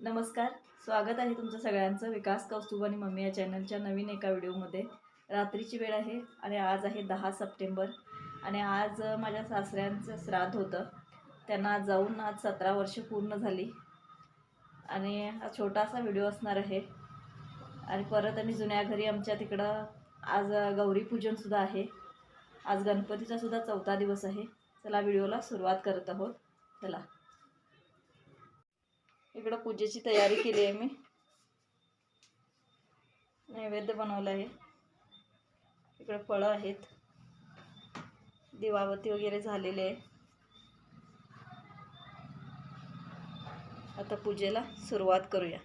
नमस्कार स्वागत आहे तुमचं सगळ्यांचं विकास कौस्तुभ आणि मम्मी या चॅनलच्या नवीन एका व्हिडिओमध्ये. रात्रीची वेळ आहे आणि आज आहे दहा सप्टेंबर आणि आज माझ्या सासऱ्यांचं श्राद्ध होतं. त्यांना जाऊन आज सतरा वर्ष पूर्ण झाली आणि हा छोटासा व्हिडिओ असणार आहे. आणि परत आम्ही जुन्या घरी आमच्या तिकडं आज गौरीपूजनसुद्धा आहे. आज गणपतीचासुद्धा चौथा दिवस आहे. चला व्हिडिओला सुरुवात करत आहोत. चला. इकडं पूजेची तयारी केली आहे मी. नैवेद्य बनवलं आहे. इकडं फळं आहेत. दिवावती वगैरे झालेले आहे. आता पूजेला सुरुवात करूया.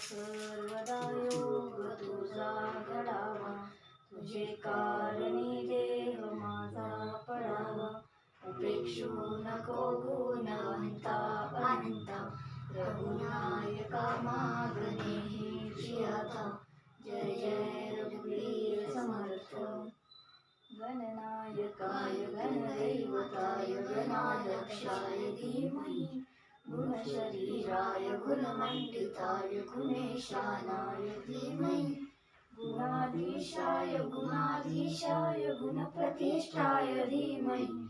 सर्वदा योग तुझा घडावा तुझे कारणी देह माझा पडावा उपेक्षू नको गुणवंता अनंता. रघुनायका मा गुणशरीराय गुणमण्डिताय गुणेशानाय धीमहि। गुणाधीशाय गुणाधीशाय गुणप्रतिष्ठाय धीमहि।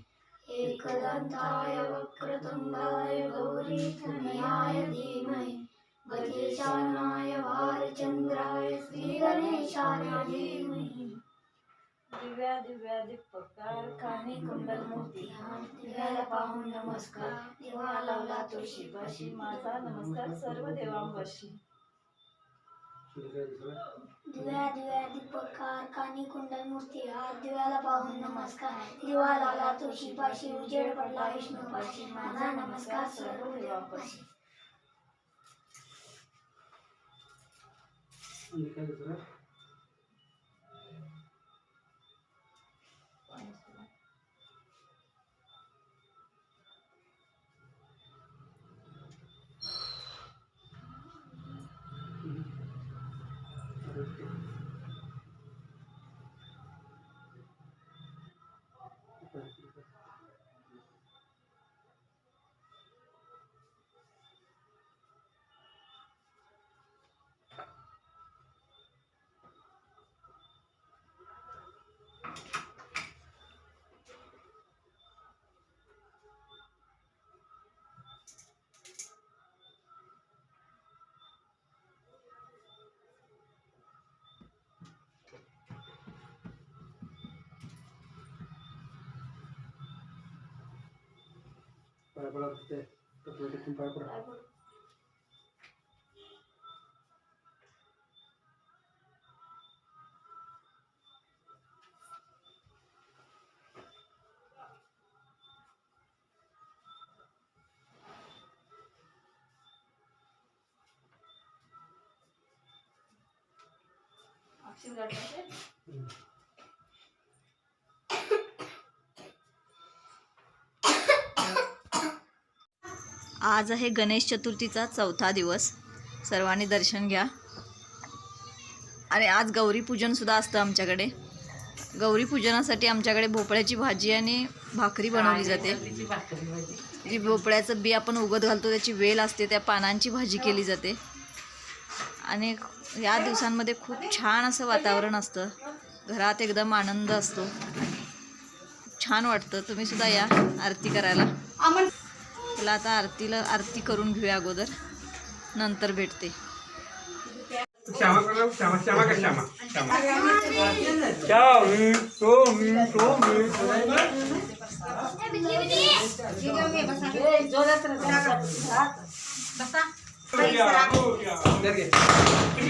एकदन्ताय वक्रतुण्डाय गौरीतनयाय धीमहि। गजेशानाय वारचन्द्राय श्रीगणेशाय धीमहि। दिव्या दिव्या दीपकार कानी कुंडल मोती दिव्याला पाहून नमस्कार. दिवा लावला तुळशीपाशी माझा नमस्कार सर्व देवांपाशी. दिव्या दिव्या दीपकार कानी कुंडल मूर्ती हात दिव्याला पाहून नमस्कार. दिवा लावला तुळशीपाशी उजेड पडला विष्णूपाशी. माझा नमस्कार सर्व देवापाशी. पाय पडा ते टिकून पाय पडा अक्षर आज आहे गणेश चतुर्थीचा चौथा दिवस. सर्वांनी दर्शन घ्या. आणि आज गौरीपूजन सुद्धा असतं आमच्याकडे. गौरीपूजनासाठी आमच्याकडे भोपळ्याची भाजी आणि भाकरी बनवली जाते. जी भोपळ्याचं बी आपण उगत घालतो त्याची वेल असते त्या पानांची भाजी केली जाते. आणि या दिवसांमध्ये खूप छान असं वातावरण असतं. घरात एकदम आनंद असतो. छान वाटतं. तुम्ही सुद्धा या आरती करायला. चला आता आरतीला आरती करून घेऊया अगोदर. नंतर भेटते. श्यामा करा श्यामा श्यामा का Shyama? Shyama. श्यामी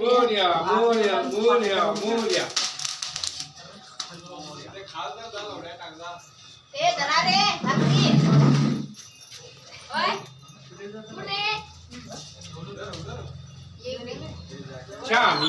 Moria, Moria, Moria, Moria. ए धरा रे